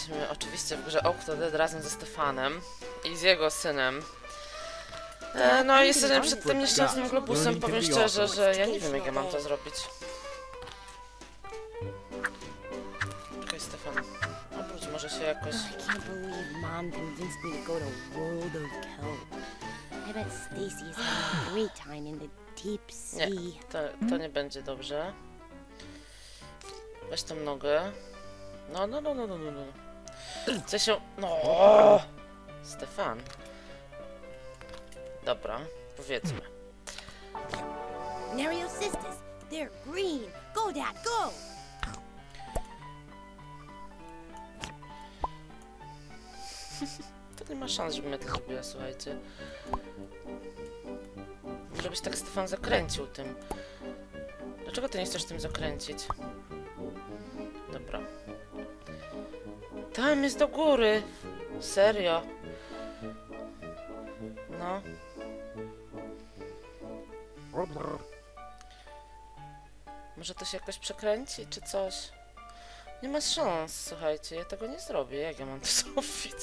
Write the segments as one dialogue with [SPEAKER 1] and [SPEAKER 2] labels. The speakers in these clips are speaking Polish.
[SPEAKER 1] jesteśmy oczywiście w grze Octodad razem ze Stefanem i z jego synem. E, no i jesteśmy przed tym nieszczęsnym globusem, powiem szczerze, że ja nie wiem jak ja mam to zrobić. Czekaj Stefan, obróć może się jakoś...
[SPEAKER 2] I can't believe Mom convinced me to go to World of Kelp. I bet Stacy is having a great time in the deep
[SPEAKER 1] Nie, to, to nie będzie dobrze. Weź tą nogę. No, no, no, no, no, no, no. Chcę się... No! Stefan. Dobra, powiedzmy.
[SPEAKER 2] Mario sisters, they're green. Go, Dad, go!
[SPEAKER 1] To nie ma szans, żebym ja to zrobiła, słuchajcie. Żebyś tak Stefan zakręcił tym. Dlaczego ty nie chcesz tym zakręcić? Tam jest do góry. Serio. No. Może to się jakoś przekręci, czy coś? Nie ma szans, słuchajcie, ja tego nie zrobię. Jak ja mam to zrobić?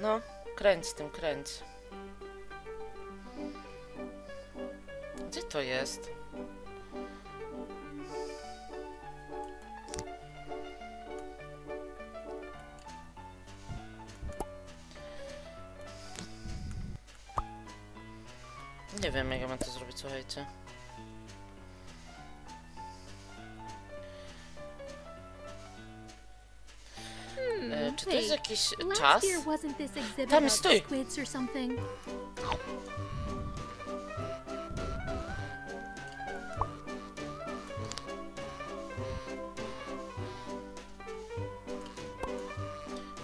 [SPEAKER 1] No, kręć tym, kręć. Gdzie to jest? Zrobić, słuchajcie. E, czy to jest jakiś czas?
[SPEAKER 3] about
[SPEAKER 1] stój!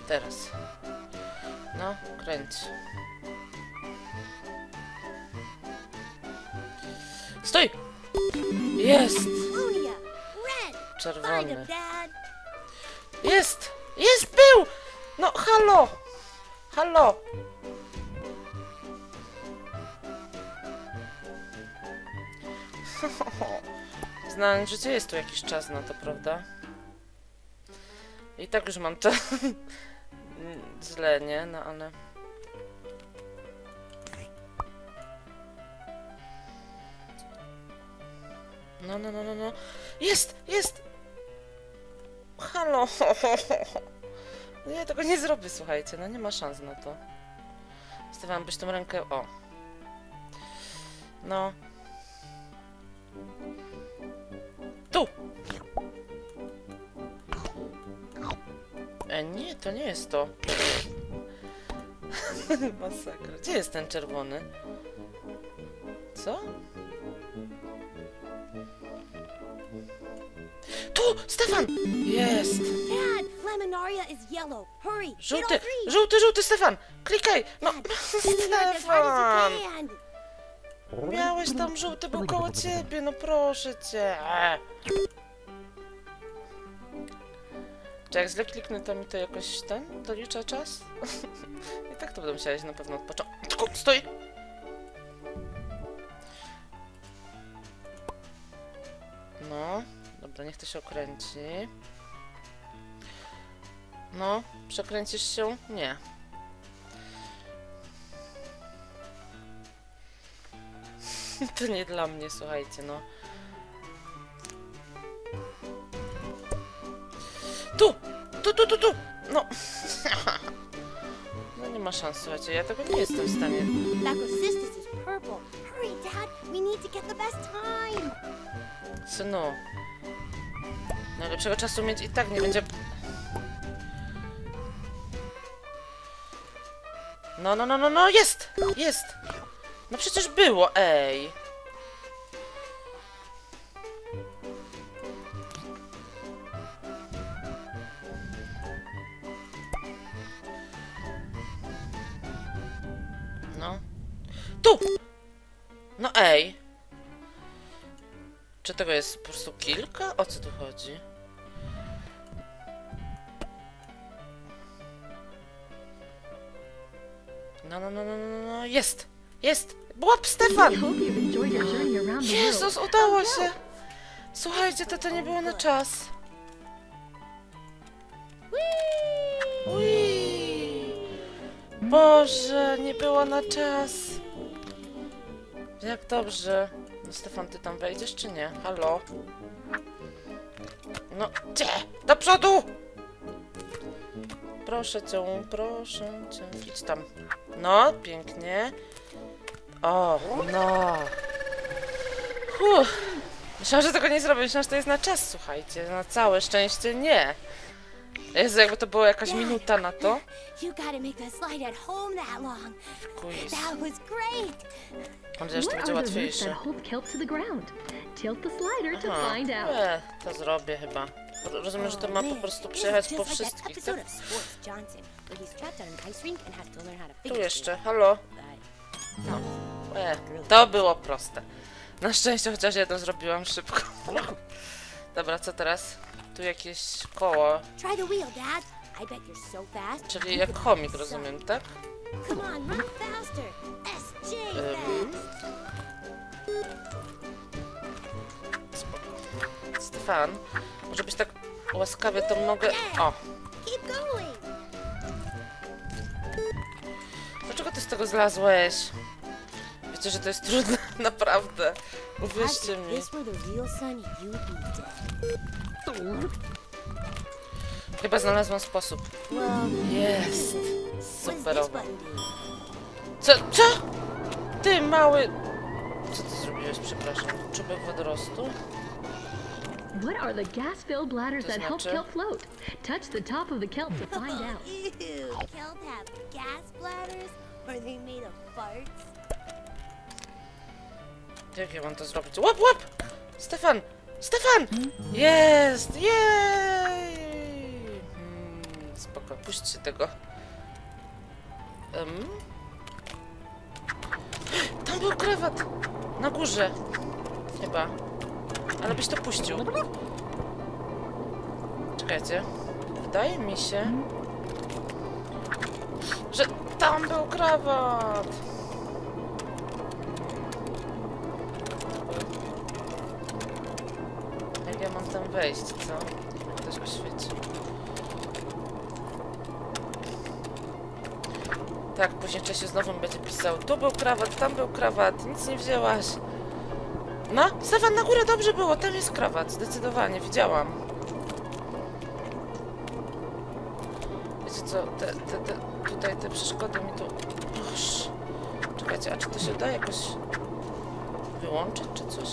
[SPEAKER 1] Teraz. No, kręć. Stój! Jest! Czerwony. Jest! Jest! Był! No, halo! Halo! Znałem, że jest tu jakiś czas na to, prawda? I tak już mam to źle, nie? No ale... No, no, no, no, no. Jest! Jest! Halo! No ja tego nie zrobię, słuchajcie, no nie ma szans na to. Stawiam byś tą rękę, o. No. Tu! E, nie, to nie jest to. Masakra. Gdzie jest ten czerwony? Co? Tu! Stefan! Jest!
[SPEAKER 2] Dad, Lemonaria is yellow. Hurry, get
[SPEAKER 1] Żółty, żółty, żółty, Stefan! Klikaj! No, Stefan! Miałeś tam żółty, był koło ciebie, no proszę cię. Czy jak źle kliknę, to mi to jakoś ten dolicza czas? I tak to będę musiała na pewno od początku. Stój! No, dobra, niech to się okręci. No, przekręcisz się? Nie. To nie dla mnie, słuchajcie, no. Tu! Tu, tu, tu, tu! No. No nie ma szans, słuchajcie, ja tego nie jestem w stanie.
[SPEAKER 2] Black Sisters is purple. Hurry, Dad, we need to get the best time!
[SPEAKER 1] Synu. Najlepszego czasu mieć i tak nie będzie... No, no, no, no, no, jest! Jest! No przecież było, ej! No ej! Czy tego jest po prostu kilka? O co tu chodzi? No, no, no, no, no, no, jest! Jest! Łap Stefan! Jezus, udało się! Słuchajcie, to to nie było na czas. Boże, nie było na czas. Jak dobrze. No Stefan, ty tam wejdziesz czy nie? Halo? No, gdzie? Do przodu! Proszę cię, proszę cię. Idź tam. No, pięknie. O, no. Uff. Myślałam, że tego nie zrobię. Myślałam, że to jest na czas, słuchajcie. Na całe szczęście nie. Jezu, jakby to była jakaś minuta na to. Mam nadzieję, że to będzie łatwiejsze. Aha, e, to zrobię chyba. Rozumiem, że to ma po prostu przejechać po wszystkich, tak? Tu jeszcze, halo?
[SPEAKER 2] But
[SPEAKER 1] E, to było proste. Na szczęście chociaż jedno zrobiłam szybko. Dobra, co teraz? Tu jakieś
[SPEAKER 2] fast.
[SPEAKER 1] czyli jak chomik, rozumiem, tak?
[SPEAKER 2] Fast.
[SPEAKER 1] Stefan, może być tak łaskawy, to mogę... O, dlaczego ty z tego zlazłeś? Wiecie, że to jest trudne, naprawdę. Uwierzcie mi. Chyba znalazłam sposób. Jest! Superowo. Co? Co? Ty mały... Co ty zrobiłeś, przepraszam? Czubek wodorostu?
[SPEAKER 3] What are the gas-filled bladders that help
[SPEAKER 1] znaczy?
[SPEAKER 3] kelp float? Touch the top of the kelp to find out.
[SPEAKER 2] Ew. Kelp have gas bladders? Are they made of farts?
[SPEAKER 1] Jak ja mam to zrobić? Łap, łap! Stefan! Stefan! Jest! Jej! Hmm, spoko, puśćcie tego. Um. Tam był krawat! Na górze! Chyba. Ale byś to puścił. Czekajcie. Wydaje mi się, że tam był krawat! Wejść, co? Ktoś oświeci. Tak, później Czesiu znowu będzie pisał. Tu był krawat, tam był krawat, nic nie wzięłaś. No, Stefan, na górę dobrze było, tam jest krawat, zdecydowanie, widziałam. Wiecie co, te, te, te, tutaj te przeszkody mi tu... Uż. Czekajcie, a czy to się da jakoś wyłączyć, czy coś?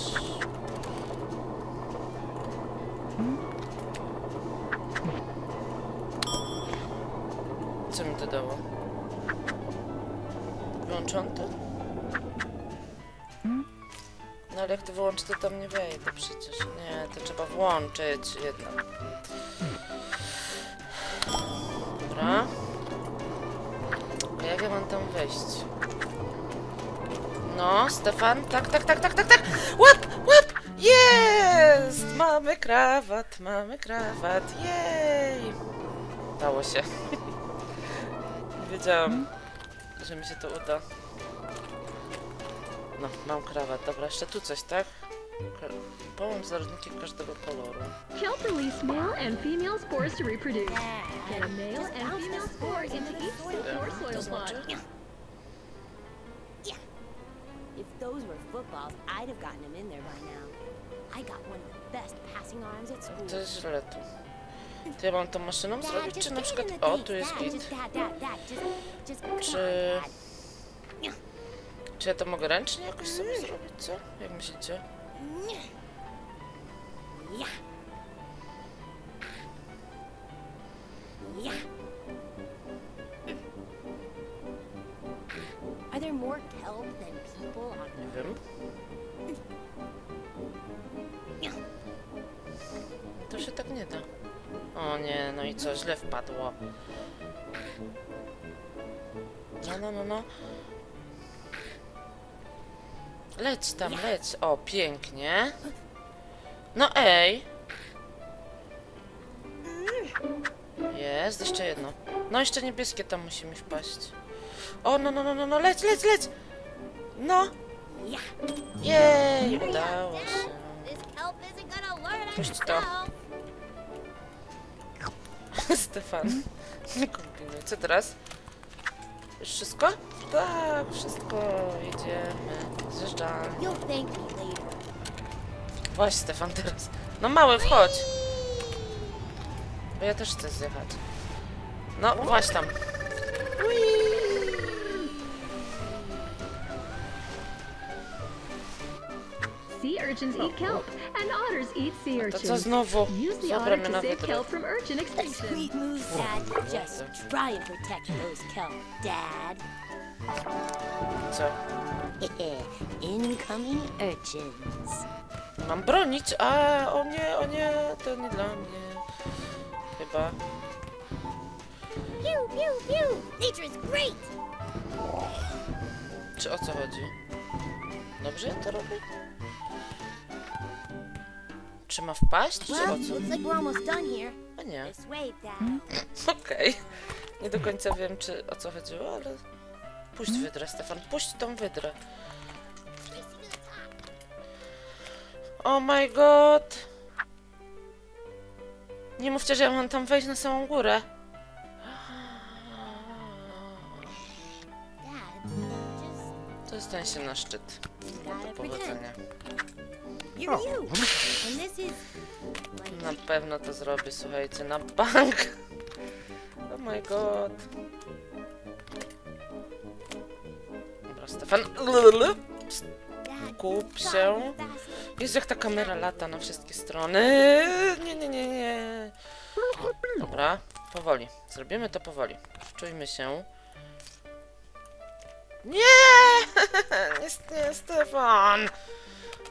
[SPEAKER 1] Co mi to dało? Wyłączone to? No ale jak to wyłączy, to tam nie wejdę przecież. Nie, to trzeba włączyć jednak. Dobra. A jak ja mam tam wejść? No, Stefan, tak, tak, tak, tak, tak, tak! Łap, łap! Jest! Mamy krawat, mamy krawat, jej! Dało się. Wiedziałam, że mi się to uda. No, mam krawat. Dobra, jeszcze tu coś, tak? Połącz zarodniki każdego koloru.
[SPEAKER 3] Kelp release male and female spores to reproduce. Get a male and female
[SPEAKER 2] the
[SPEAKER 3] spore
[SPEAKER 2] spores
[SPEAKER 3] into
[SPEAKER 2] the
[SPEAKER 3] each
[SPEAKER 2] soil.
[SPEAKER 3] seed or
[SPEAKER 1] To
[SPEAKER 3] soil
[SPEAKER 1] znaczy?
[SPEAKER 3] pod.
[SPEAKER 2] If those were footballs, I'd have gotten him in there by now.
[SPEAKER 1] To jest źle tu. To ja mam tą maszyną zrobić, czy na przykład... O, tu jest git. Czy... Czy ja to mogę ręcznie jakoś sobie zrobić, co? Jak myślicie?
[SPEAKER 2] Yeah. Yeah.
[SPEAKER 1] O nie, no i co, źle wpadło. No, no, no, no. Leć tam, leć. O, pięknie. No ej. Jest, jeszcze jedno. No, jeszcze niebieskie tam musi mi wpaść. O, no, no, no, no, no, leć, leć, leć. No. Jej, udało się. Puść to. Stefan, Nie kombinuj. Co teraz? Już wszystko? Tak, wszystko. Jedziemy. Zjeżdżamy.
[SPEAKER 2] Later.
[SPEAKER 1] Właśnie, Stefan, teraz. No mały, wchodź. Bo ja też chcę zjechać. No, właśnie tam.
[SPEAKER 3] Sea urchins eat kelp, and otters eat sea
[SPEAKER 1] To znowu?
[SPEAKER 3] Use the otter
[SPEAKER 1] mnie
[SPEAKER 3] to
[SPEAKER 1] na
[SPEAKER 3] save
[SPEAKER 1] wydrę.
[SPEAKER 3] kelp from urchin extinction.
[SPEAKER 2] Sweet moves, Dad. Just try and protect those kelp, Dad.
[SPEAKER 1] Co?
[SPEAKER 2] Incoming urchins.
[SPEAKER 1] Mam bronić? A, o nie, o nie, to nie dla mnie. Chyba.
[SPEAKER 2] Pew, pew, pew! Nature is great!
[SPEAKER 1] Czy o co chodzi? Dobrze to robię? Czy ma wpaść? Czy o co? A nie.
[SPEAKER 2] Dad.
[SPEAKER 1] Okej. Nie do końca wiem, czy o co chodziło, ale... Puść wydrę, Stefan, puść tą wydrę. Oh my god! Nie mówcie, że ja mam tam wejść na samą górę. To jest ten się na szczyt.
[SPEAKER 2] Pretend.
[SPEAKER 1] powodzenia. Na pewno to zrobię, słuchajcie, na bank. Oh my god. Dobra, Stefan. Kup się. Jezu, jak ta kamera lata na wszystkie strony. Nie, nie, nie, nie. Dobra, powoli. Zrobimy to powoli. Wczujmy się. Nie! Nie, nie, Stefan!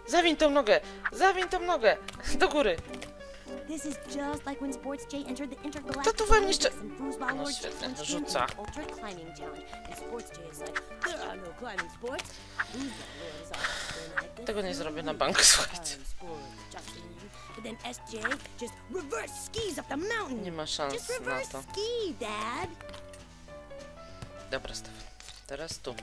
[SPEAKER 1] Zawiń tą nogę! Zawiń tą nogę! Do góry! To tu wam jeszcze- No świetnie, rzuca.
[SPEAKER 2] no
[SPEAKER 1] Tego nie zrobię na bank, słuchajcie. Nie ma szans na to. Dobra, Stefan. Teraz tu.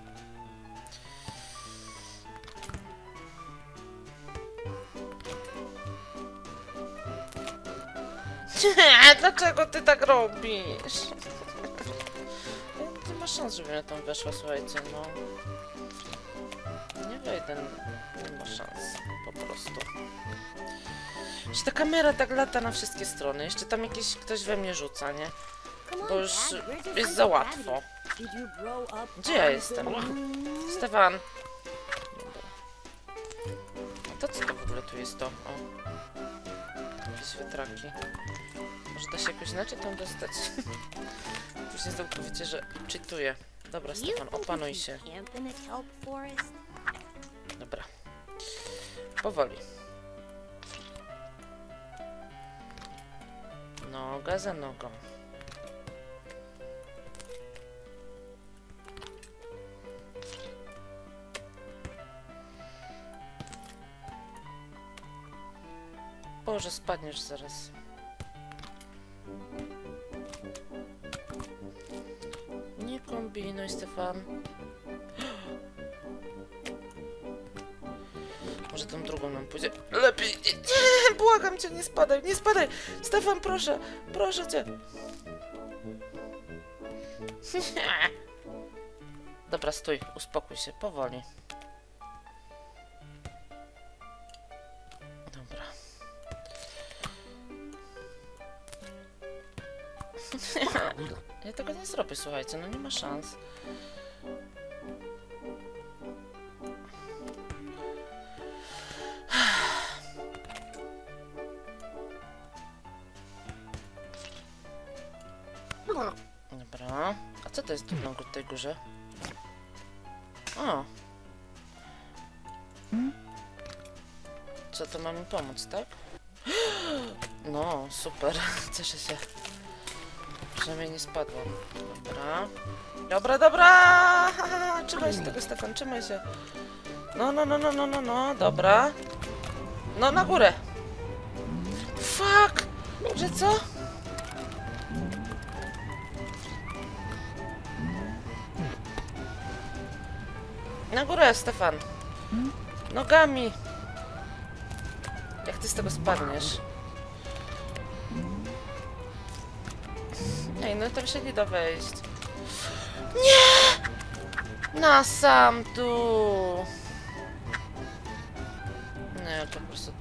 [SPEAKER 1] Nie, dlaczego ty tak robisz? Nie ma szans, żebym ja tam weszła, słuchajcie, no. Nie wejdę, nie ma szans, po prostu. Jeszcze ta kamera tak lata na wszystkie strony, jeszcze tam jakiś ktoś we mnie rzuca, nie? Bo już jest za łatwo. Gdzie ja jestem? Stefan! A to co to w ogóle tu jest to? O. Wiatraki. Może da się jakoś inaczej tam dostać? Później całkowicie, że czytuję. Dobra, Stefan, opanuj się. Dobra. Powoli. Noga za nogą. Boże, spadniesz zaraz. Nie kombinuj, Stefan. Może tą drugą nam pójdzie. Lepiej. Nie, błagam cię, nie spadaj, nie spadaj. Stefan, proszę, proszę cię. Dobra, stój, uspokój się, powoli. Słuchajcie, no nie ma szans. Dobra. A co to jest tu na tej górze? O. Co to ma mi pomóc, tak? No, super. Cieszę się. Przynajmniej nie spadłam. Dobra. Dobra, dobra! Trzymaj się tego, Stefan, trzymaj się. No, no, no, no, no, no, no, dobra. No, na górę. Fuck! Że co? Na górę, Stefan. Nogami. Jak ty z tego spadniesz? No tam się nie da wejść. Nie! Na sam dół. Nie, to po prostu...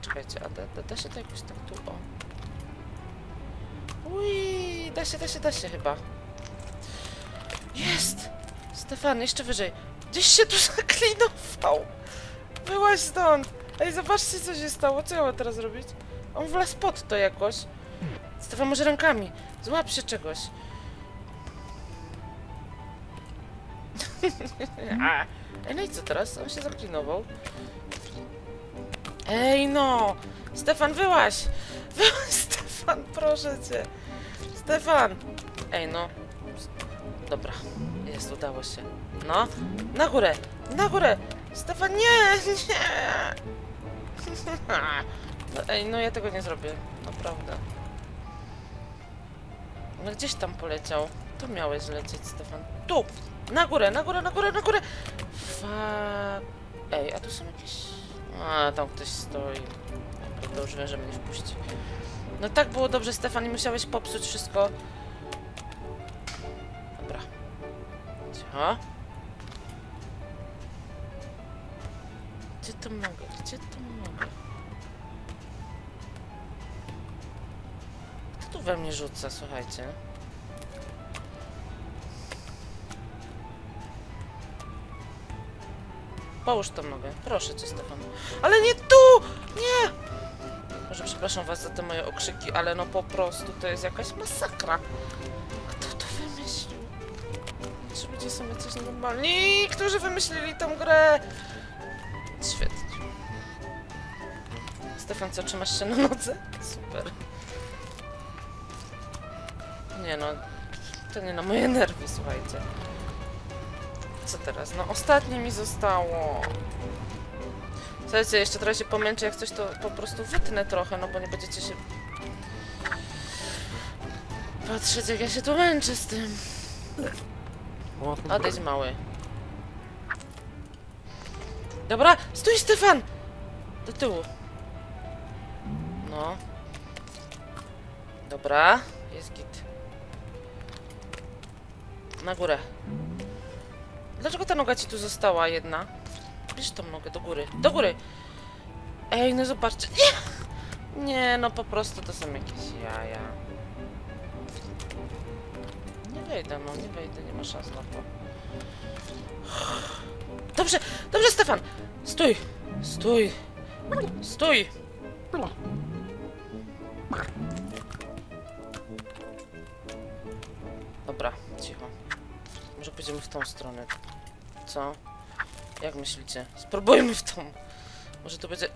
[SPEAKER 1] Czekajcie, a da, da, da się to jakoś tak tu, o. Ui, da się, da się, da się chyba. Jest! Stefan, jeszcze wyżej. Gdzieś się tu zaklinował. Byłaś stąd. Ej, zobaczcie, co się stało. Co ja mam teraz robić? On wlazł pod to jakoś. Stefan, może rękami. Złap się czegoś. A, Ej, no i co teraz? On się zaklinował. Ej, no! Stefan, wyłaź! Wyłaź, Stefan, proszę cię. Stefan! Ej, no. Dobra, jest, udało się. No, na górę, na górę! Stefan, nie, nie! No, ej, no ja tego nie zrobię, naprawdę. No gdzieś tam poleciał. Tu miałeś lecieć, Stefan. Tu! Na górę, na górę, na górę, na górę! Fuck. Ej, a tu są jakieś... A, tam ktoś stoi. To już wiem, że mnie wpuści. No tak było dobrze, Stefan, i musiałeś popsuć wszystko. Dobra. Cicho. To? Gdzie to mogę? We mnie rzuca, słuchajcie? Połóż tą nogę. Proszę cię, Stefan. Ale nie tu! Nie! Może przepraszam was za te moje okrzyki, ale no po prostu to jest jakaś masakra. Kto to wymyślił? Czy ludzie są jacyś normalni, którzy wymyślili tą grę? Świetnie. Stefan, co, trzymasz się na nodze? Nie no, to nie na moje nerwy, słuchajcie. Co teraz? No ostatnie mi zostało. Słuchajcie, jeszcze trochę się pomęczę, jak coś to po prostu wytnę trochę, no bo nie będziecie się... Patrzeć, jak ja się tu męczę z tym. Odejdź, mały. Dobra, stój, Stefan! Do tyłu. No. Dobra, jest git. Na górę. Dlaczego ta noga ci tu została jedna? Bierz tą nogę do góry. Do góry! Ej, no zobaczcie. Nie! Nie, no po prostu to są jakieś jaja. Nie wejdę, no nie wejdę, nie ma szans na to. Dobrze, dobrze, Stefan! Stój! Stój! Stój! Dobra, cicho. Może pójdziemy w tą stronę. Co? Jak myślicie? Spróbujmy w tą. Może to będzie...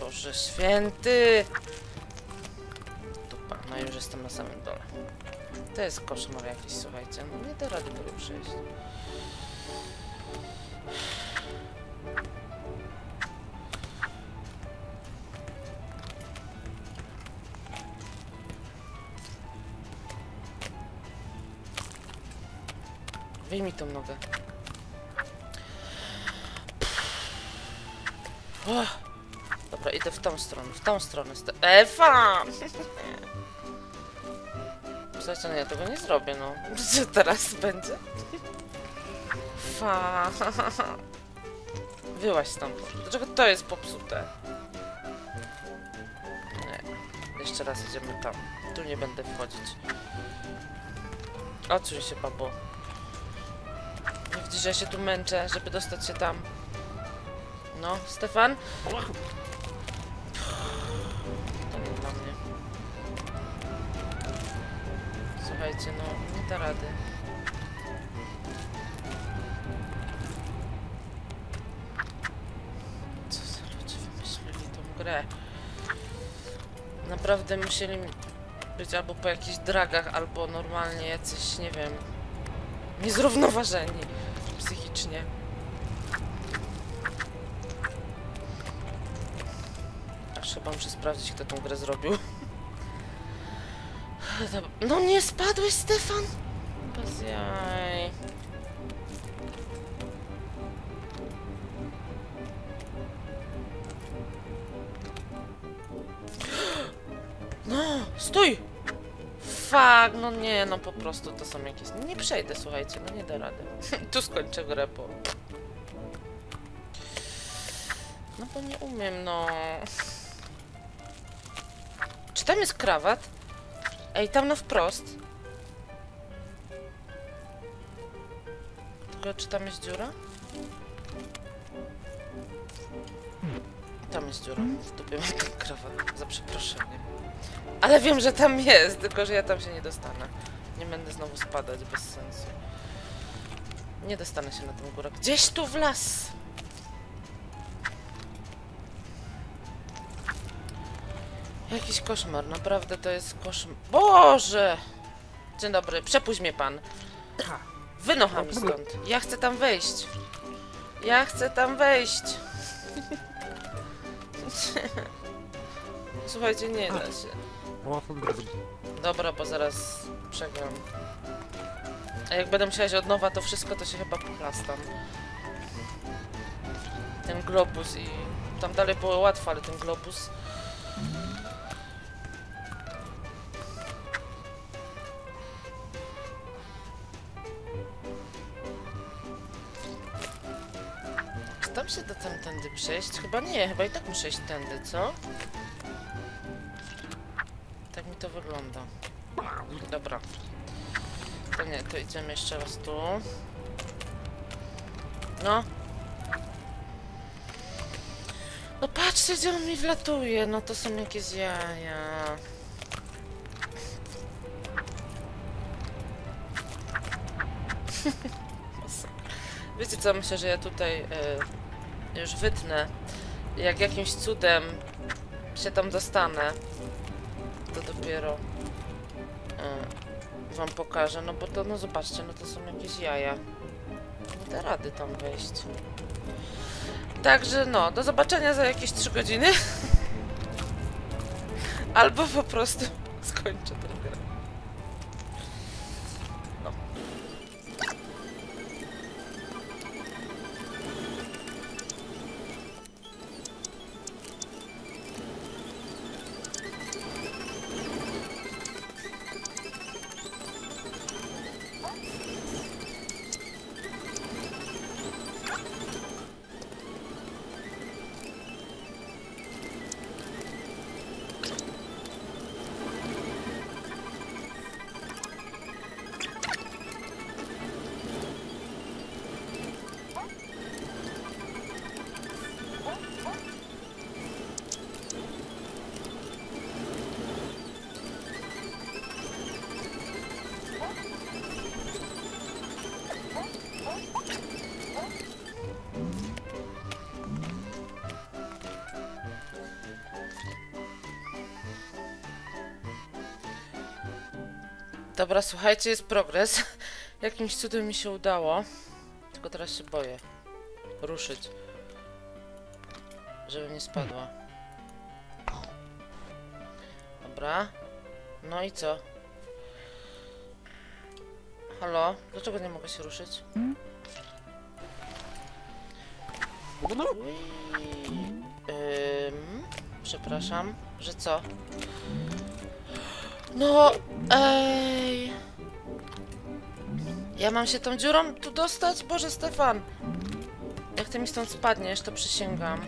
[SPEAKER 1] Boże święty! Dupa, no już jestem na samym dole. To jest koszmar jakiś, słuchajcie. No nie da rady tego przejść. Wyjmij tą nogę. O! Dobra, idę w tą stronę, w tą stronę. Ewa! Słuchajcie, no ja tego nie zrobię, no. Co teraz będzie? Fa. Wyłaź stąd. Dlaczego to jest popsute? Nie. Jeszcze raz idziemy tam. Tu nie będę wchodzić. Odsuń się, babo. Że ja się tu męczę, żeby dostać się tam. No, Stefan? To nie dla mnie. Słuchajcie, no, nie da rady. Co za ludzie wymyślili tą grę? Naprawdę musieli być albo po jakichś dragach, albo normalnie jacyś, nie wiem, niezrównoważeni psychicznie. Aż chyba muszę sprawdzić, kto tą grę zrobił. No nie spadłeś, Stefan? Bez jaj. No Stój! Fuck, no nie, no po prostu to są jakieś... Nie przejdę, słuchajcie, no nie da rady. tu skończę grę, bo... No bo nie umiem, no... Czy tam jest krawat? Ej, tam na wprost. Tylko czy tam jest dziura? Tam jest dziura. W dupie mam ten krawat. Za przeproszeniem. Ale wiem, że tam jest, tylko że ja tam się nie dostanę. Nie będę znowu spadać bez sensu. Nie dostanę się na tę górę. Gdzieś tu w las! Jakiś koszmar, naprawdę to jest koszmar. Boże! Dzień dobry, przepuść mnie pan. Wynocha mi stąd. Ja chcę tam wejść. Ja chcę tam wejść. Słuchajcie, nie da się. Dobra, bo zaraz przegram. A jak będę musiała od nowa, to wszystko to się chyba poplastam. Ten globus i... Tam dalej było łatwo, ale ten globus... Czy tam się da tamtędy przejść? Chyba nie, chyba i tak muszę iść tędy, co? To wygląda. Dobra. To nie, to idziemy jeszcze raz tu. No. No patrzcie, gdzie on mi wlatuje. No to są jakieś jaja. Wiecie co, myślę, że ja tutaj y, już wytnę. Jak jakimś cudem się tam dostanę, to dopiero y, wam pokażę, no bo to, no zobaczcie, no to są jakieś jaja. Nie da rady tam wejść. Także no, do zobaczenia za jakieś 3 godziny. Albo po prostu skończę tę Dobra, słuchajcie, jest progres. Jakimś cudem mi się udało. Tylko teraz się boję. Ruszyć. Żeby nie spadła. Dobra. No i co? Halo? Dlaczego nie mogę się ruszyć? Ym, przepraszam, że co? No, ej. Ja mam się tą dziurą tu dostać? Boże, Stefan. Jak ty mi stąd spadniesz, to przysięgam.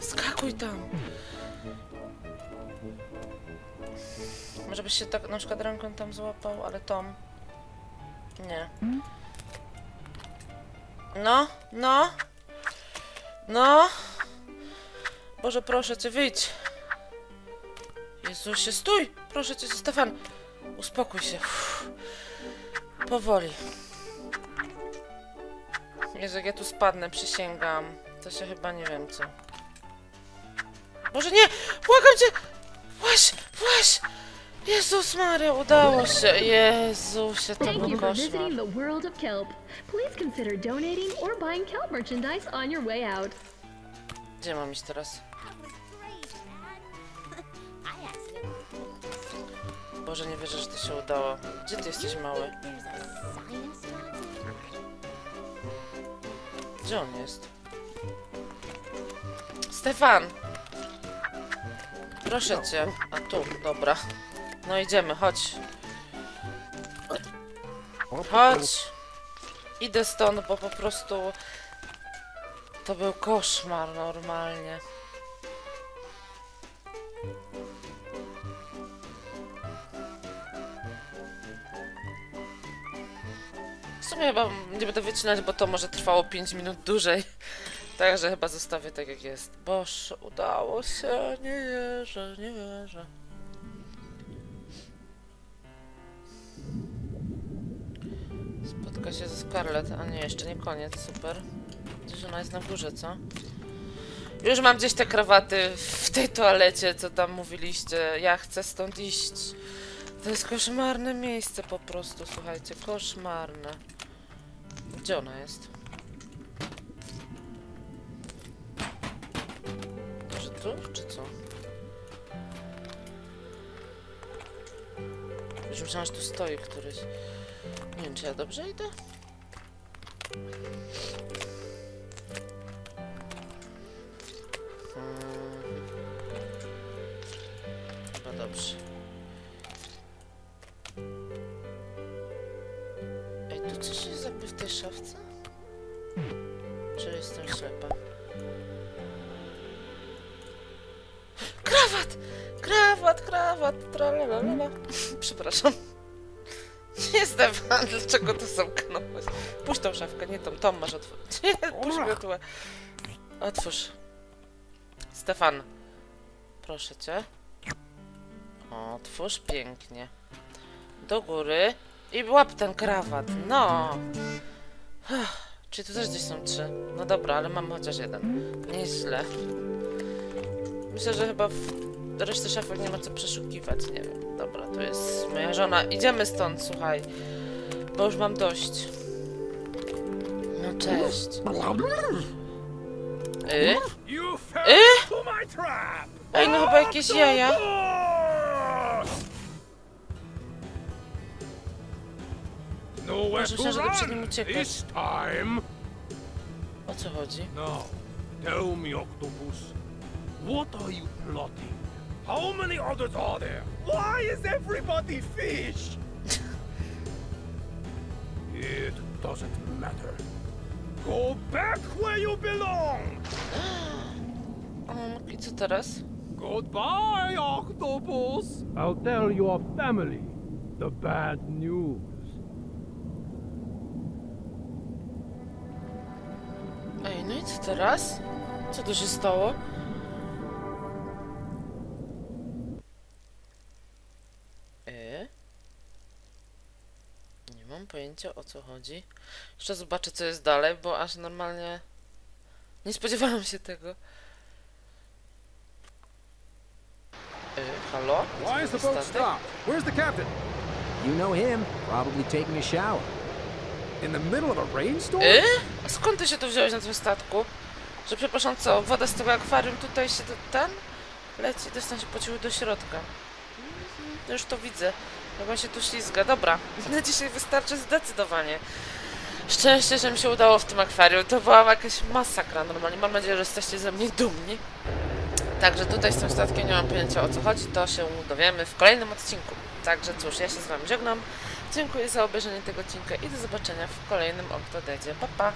[SPEAKER 1] Skakuj tam. Może byś się tak na przykład ręką tam złapał, ale Tom. Nie. No, no. No. Boże, proszę cię, wyjdź. Jezusie, stój! Proszę cię, Stefan. Uspokój się. Uff. Powoli. Jezu, jak ja tu spadnę, przysięgam. To się chyba nie wiem co. Boże, nie! Błagam cię! Właś! Właś! Jezus Maria, udało się! Jezusie, to był koszmar.
[SPEAKER 3] visiting the world of
[SPEAKER 1] Boże, nie wierzę, że to się udało. Gdzie ty jesteś mały? Gdzie on jest? Stefan! Proszę cię. A tu, dobra. No idziemy, chodź. Chodź. Idę stąd, bo po prostu... To był koszmar normalnie. W sumie chyba nie będę wycinać, bo to może trwało 5 minut dłużej. Także chyba zostawię tak jak jest. Boż, udało się, nie wierzę, nie wierzę. Spotka się ze Scarlett, a nie, jeszcze nie koniec, super. Gdzieś ona jest na górze, co? Już mam gdzieś te krawaty w tej toalecie, co tam mówiliście. Ja chcę stąd iść. To jest koszmarne miejsce po prostu, słuchajcie, koszmarne. Gdzie ona jest? Może tu, czy co? Już myślałam, że tu stoi któryś. Nie wiem, czy ja dobrze idę? Tu coś jest jakby w tej szafce? Czy jestem ślepa? Krawat! Krawat, krawat, tralalala. Przepraszam. Nie Stefan, dlaczego to zamknąłeś? Puść tą szafkę, nie tą, tą masz otworzyć. Puść miotłę. Otwórz. Stefan. Proszę cię. Otwórz pięknie. Do góry. I łap ten krawat. No. Czyli tu też gdzieś są trzy. No dobra, ale mam chociaż jeden. Nieźle. Myślę, że chyba w reszty szafek nie ma co przeszukiwać. Nie wiem. Dobra, to jest moja żona. Idziemy stąd, słuchaj. Bo już mam dość. No cześć. Y?
[SPEAKER 4] Trap!
[SPEAKER 1] Ej, no chyba jakieś jaja. Może
[SPEAKER 4] to
[SPEAKER 1] myślałem, że to przed nim
[SPEAKER 4] run
[SPEAKER 1] uciekać.
[SPEAKER 4] this time.
[SPEAKER 1] O co chodzi?
[SPEAKER 4] Now, tell me, Octopus, what are you plotting? How many others are there? Why is everybody fish? it doesn't matter. Go back where you belong!
[SPEAKER 1] Um, I co teraz?
[SPEAKER 4] Goodbye, Octopus! I'll tell your family the bad news.
[SPEAKER 1] Teraz? Co tu się stało? E? Nie mam pojęcia o co chodzi. Jeszcze zobaczę co jest dalej, bo aż normalnie nie spodziewałam się tego. E, halo?
[SPEAKER 5] Why is the
[SPEAKER 1] To
[SPEAKER 5] boat stopped? Where's the captain?
[SPEAKER 6] You know him, probably taking a shower.
[SPEAKER 5] In the middle of a rainstorm?
[SPEAKER 1] E? Skąd ty się tu wziąłeś na tym statku? Że przepraszam, co? Woda z tego akwarium tutaj się do- ten leci, dostęp się pociął do środka. Mhm, Już to widzę. Jak on się tu ślizga. Dobra, na dzisiaj wystarczy zdecydowanie. Szczęście, że mi się udało w tym akwarium. To była jakaś masakra normalnie. Mam nadzieję, że jesteście ze mnie dumni. Także tutaj z tym statkiem nie mam pojęcia o co chodzi. To się dowiemy w kolejnym odcinku. Także cóż, ja się z wami żegnam. Dziękuję za obejrzenie tego odcinka i do zobaczenia w kolejnym Octodedzie. Pa, pa!